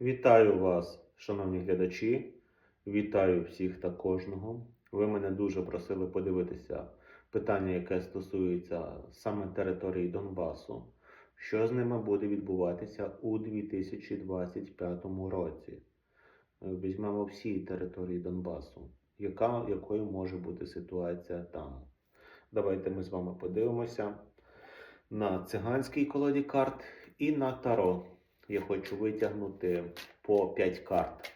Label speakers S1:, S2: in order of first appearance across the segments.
S1: Вітаю вас, шановні глядачі. Вітаю всіх та кожного. Ви мене дуже просили подивитися питання, яке стосується саме території Донбасу. Що з ними буде відбуватися у 2025 році? Візьмемо всі території Донбасу. Яка, якою може бути ситуація там? Давайте ми з вами подивимося на циганській колоді карт і на таро. Я хочу витягнути по 5 карт.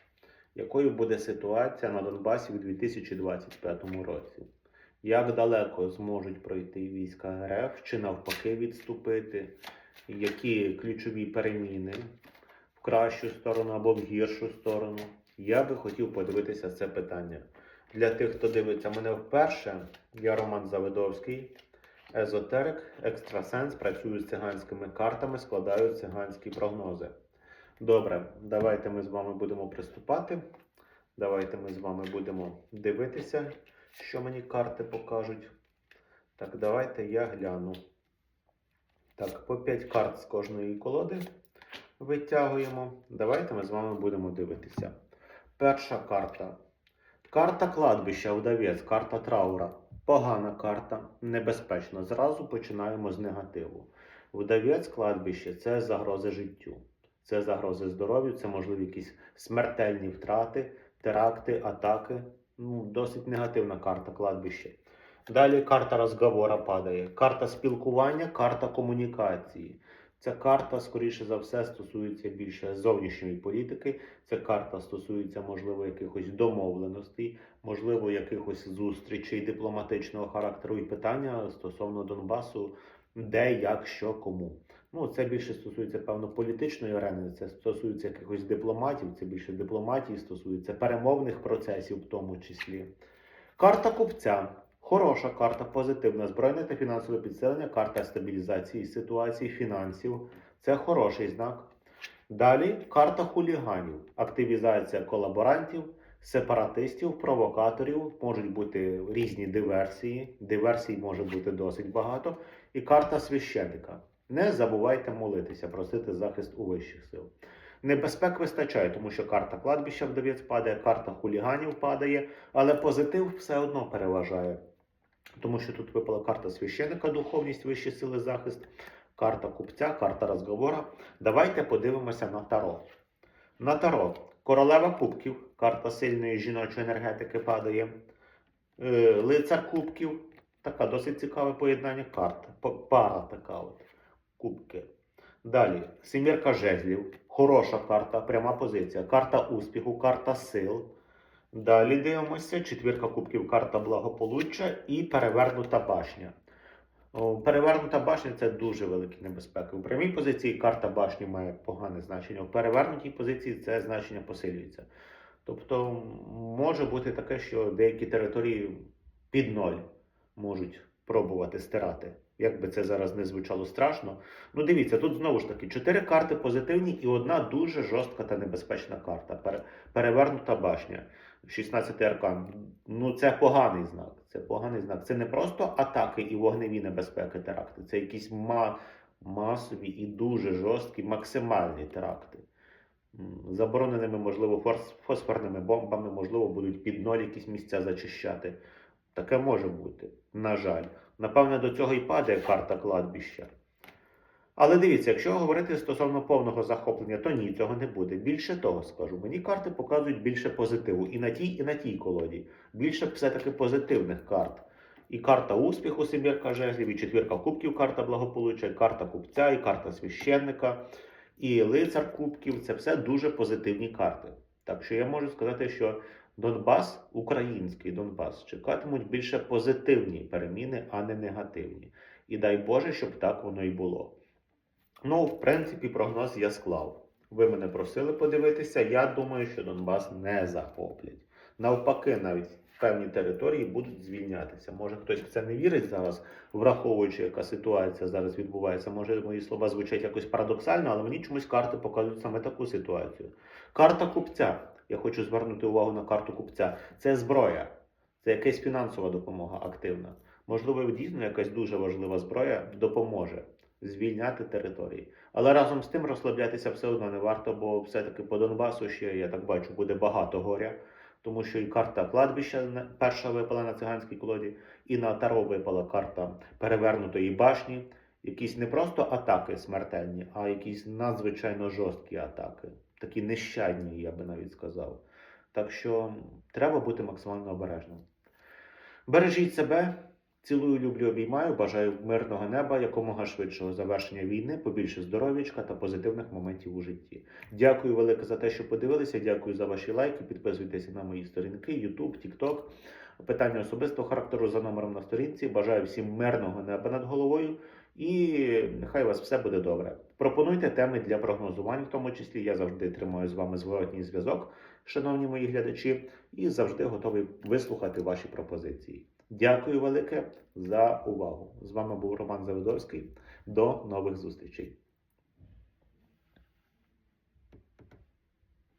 S1: Якою буде ситуація на Донбасі у 2025 році? Як далеко зможуть пройти війська РФ чи навпаки відступити? Які ключові переміни в кращу сторону або в гіршу сторону? Я би хотів подивитися це питання. Для тих, хто дивиться мене вперше, я Роман Завидовський, езотерик, екстрасенс, працюю з циганськими картами, складаю циганські прогнози. Добре, давайте ми з вами будемо приступати. Давайте ми з вами будемо дивитися, що мені карти покажуть. Так, давайте я гляну. Так, по 5 карт з кожної колоди витягуємо. Давайте ми з вами будемо дивитися. Перша карта. Карта кладбища, вдавець, карта траура. Погана карта, небезпечна. Зразу починаємо з негативу. Вдавець кладбище це загрози життю, це загрози здоров'ю, це можливі якісь смертельні втрати, теракти, атаки. Ну, досить негативна карта кладбища. Далі карта розговора падає. Карта спілкування, карта комунікації. Ця карта, скоріше за все, стосується більше зовнішньої політики. Ця карта стосується, можливо, якихось домовленостей, можливо, якихось зустрічей дипломатичного характеру і питання стосовно Донбасу, де, як, що, кому. Ну, це більше стосується, певно, політичної арени, це стосується якихось дипломатів, це більше дипломатії стосується перемовних процесів, в тому числі. Карта купця. Хороша карта, позитивна, збройне та фінансове підсилення, карта стабілізації ситуації, фінансів. Це хороший знак. Далі карта хуліганів, активізація колаборантів, сепаратистів, провокаторів, можуть бути різні диверсії. Диверсій може бути досить багато. І карта священника. Не забувайте молитися, просити захист у вищих сил. Небезпек вистачає, тому що карта кладбища вдовець падає, карта хуліганів падає, але позитив все одно переважає. Тому що тут випала карта священика, духовність, вищі сили захист, карта купця, карта розговора. Давайте подивимося на таро. На таро. Королева кубків, карта сильної жіночої енергетики падає. Е, Лицар кубків. Така досить цікаве поєднання карт. Пара така от. Кубки. Далі. Семірка жезлів. Хороша карта, пряма позиція. Карта успіху, карта сил. Далі дивимося. Четвірка кубків, карта благополуччя і перевернута башня. Перевернута башня це дуже великі небезпеки. У прямій позиції карта башні має погане значення. У перевернутій позиції це значення посилюється. Тобто може бути таке, що деякі території під ноль можуть пробувати стирати. Як би це зараз не звучало страшно. Ну дивіться, тут знову ж таки чотири карти позитивні і одна дуже жорстка та небезпечна карта. Перевернута башня. 16 аркан. Ну це поганий знак. Це поганий знак. Це не просто атаки і вогневі небезпеки теракти. Це якісь ма- масові і дуже жорсткі, максимальні теракти. Забороненими, можливо, фосфорними бомбами, можливо, будуть під ноль якісь місця зачищати. Таке може бути, на жаль. Напевне, до цього і падає карта кладбища. Але дивіться, якщо говорити стосовно повного захоплення, то ні, цього не буде. Більше того скажу, мені карти показують більше позитиву і на тій, і на тій колоді. Більше все-таки позитивних карт. І карта успіху, семірка жезлів, і четвірка кубків, карта благополуччя, і карта купця, і карта священника, і лицар кубків це все дуже позитивні карти. Так що я можу сказати, що Донбас, український Донбас, чекатимуть більше позитивні переміни, а не негативні. І дай Боже, щоб так воно і було. Ну, в принципі, прогноз я склав. Ви мене просили подивитися. Я думаю, що Донбас не захоплять. Навпаки, навіть певні території будуть звільнятися. Може, хтось в це не вірить зараз, враховуючи, яка ситуація зараз відбувається. Може, мої слова звучать якось парадоксально, але мені чомусь карти показують саме таку ситуацію. Карта купця. Я хочу звернути увагу на карту купця. Це зброя, це якась фінансова допомога активна. Можливо, дійсно якась дуже важлива зброя допоможе звільняти території. Але разом з тим розслаблятися все одно не варто, бо все-таки по Донбасу ще, я так бачу, буде багато горя, тому що і карта кладбища перша випала на циганській колоді, і на Таро випала карта перевернутої башні. Якісь не просто атаки смертельні, а якісь надзвичайно жорсткі атаки, такі нещадні, я би навіть сказав. Так що треба бути максимально обережним. Бережіть себе, цілую, люблю, обіймаю. Бажаю мирного неба, якомога швидшого завершення війни, побільше здоров'ячка та позитивних моментів у житті. Дякую велике за те, що подивилися. Дякую за ваші лайки. Підписуйтеся на мої сторінки, YouTube, TikTok. Питання особистого характеру за номером на сторінці. Бажаю всім мирного неба над головою. І нехай у вас все буде добре. Пропонуйте теми для прогнозувань, в тому числі я завжди тримаю з вами зворотній зв'язок, шановні мої глядачі, і завжди готовий вислухати ваші пропозиції. Дякую велике за увагу. З вами був Роман Заводовський. До нових зустрічей.